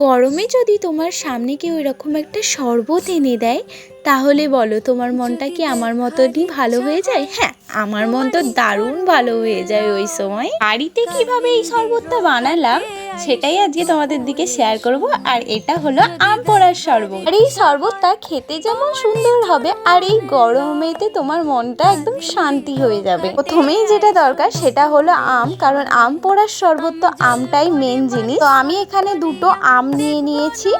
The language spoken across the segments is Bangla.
গরমে যদি তোমার সামনে কেউ এরকম একটা শরবত এনে দেয়, তাহলে বলো তোমার মনটা কি আমার মতনই ভালো হয়ে যায়? হ্যাঁ আমার মন তো দারুণ ভালো হয়ে যায় ওই সময়। বাড়িতে কীভাবে এই শরবতটা বানালাম সেটাই আজকে তোমাদের দিকে শেয়ার করব, আর এটা হলো আম পোড়ার শরবত। আর এই শরবতটা খেতে যেমন সুন্দর হবে, আর এই গরমেতে তোমার মনটা একদম শান্তি হয়ে যাবে। প্রথমেই যেটা দরকার, সেটা হলো আম, কারণ আম পোড়ার শরবত তো আমটাই মেন জিনিস। তো আমি এখানে দুটো আম নিয়ে নিয়েছি।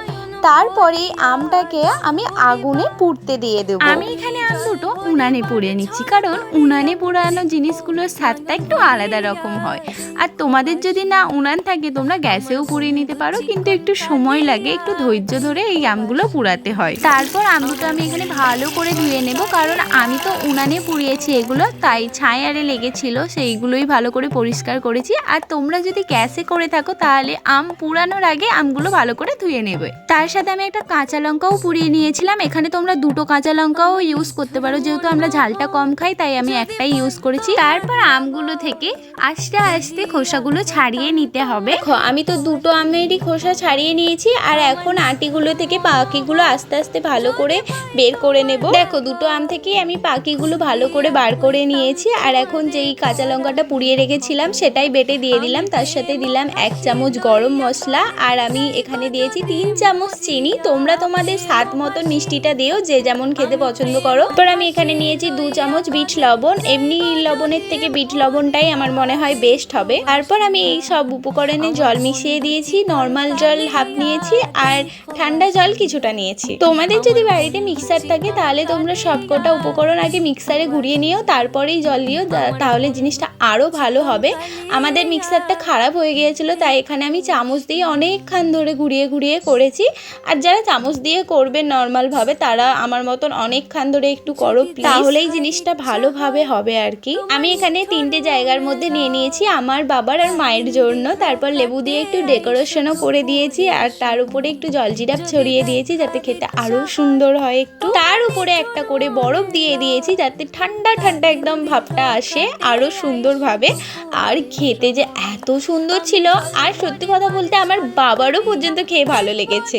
তারপরে আমটাকে আমি আগুনে পুড়তে দিয়ে দেবো। আমি এখানে আম দুটো উনানে পুড়ে নিচ্ছি, কারণ উনানে পোড়ানো জিনিসগুলোর স্বাদটা একটু আলাদা রকম হয়। আর তোমাদের যদি না উনান থাকে, তোমরা গ্যাসেও পুড়িয়ে নিতে পারো, কিন্তু একটু সময় লাগে, একটু ধৈর্য ধরে এই আমগুলো পুড়াতে হয়। তারপর আম দুটো আমি এখানে ভালো করে ধুয়ে নেব, কারণ আমি তো উনানে পুড়িয়েছি এগুলো, তাই ছায়ারে লেগেছিল, সেইগুলোই ভালো করে পরিষ্কার করেছি। আর তোমরা যদি গ্যাসে করে থাকো, তাহলে আম পুড়ানোর আগে আমগুলো ভালো করে ধুয়ে নেবে। তার সাথে আমি একটা কাঁচা লঙ্কাও পুড়িয়ে নিয়েছিলাম। এখানে তোমরা দুটো কাঁচা লঙ্কাও ইউজ করতে পারো। যেহেতু আমরা ঝালটা কম খাই, তাই আমি একটাই ইউজ করেছি। তারপর আমগুলো থেকে আস্তে আস্তে খোসাগুলো ছাড়িয়ে নিতে হবে। আমি তো দুটো আমেরই খোসা ছাড়িয়ে নিয়েছি, আর এখন আটিগুলো থেকে পাখিগুলো আস্তে আস্তে ভালো করে বের করে নেব। দেখো, দুটো আম থেকেই আমি পাখিগুলো ভালো করে বার করে নিয়েছি। আর এখন যেই কাঁচা লঙ্কাটা পুড়িয়ে রেখেছিলাম, সেটাই বেটে দিয়ে দিলাম। তার সাথে দিলাম এক চামচ গরম মশলা। আর আমি এখানে দিয়েছি তিন চামচ চিনি, তোমরা তোমাদের স্বাদ মতন মিষ্টিটা দিও, যে যেমন খেতে পছন্দ করো। তারপর আমি এখানে নিয়েছি দু চামচ বিট লবণ। এমনি লবণের থেকে বিট লবণটাই আমার মনে হয় বেস্ট হবে। তারপর আমি এই সব উপকরণে জল মিশিয়ে দিয়েছি নর্মাল জল হাফ নিয়েছি, আর ঠান্ডা জল কিছুটা নিয়েছি। তোমাদের যদি বাড়িতে মিক্সার থাকে, তাহলে তোমরা সবকটা উপকরণ আগে মিক্সারে ঘুরিয়ে নিও, তারপরেই জল দিও তা- তাহলে জিনিসটা আরও ভালো হবে। আমাদের মিক্সারটা খারাপ হয়ে গিয়েছিল, তাই এখানে আমি চামচ দিয়ে অনেকক্ষণ ধরে ঘুরিয়ে ঘুরিয়ে করেছি। আর যারা চামচ দিয়ে করবে নর্মালভাবে তারা আমার মতন অনেকক্ষণ ধরে একটু করো। তাহলেই জিনিসটা ভালোভাবে হবে আর কি। আমি এখানে তিনটে জায়গার মধ্যে নিয়ে নিয়েছি, আমার বাবার আর মায়ের জন্য। তারপর লেবু দিয়ে একটু ডেকোরেশনও করে দিয়েছি, আর তার উপরে একটু জলজিরাপ ছড়িয়ে দিয়েছি, যাতে খেতে আরও সুন্দর হয় একটু। তার উপরে একটা করে বরফ দিয়ে দিয়েছি, যাতে ঠান্ডা ঠান্ডা একদম ভাবটা আসে আরও সুন্দরভাবে। আর খেতে যে এত সুন্দর ছিল, আর সত্যি কথা বলতে আমার বাবারও পর্যন্ত খেয়ে ভালো লেগেছে।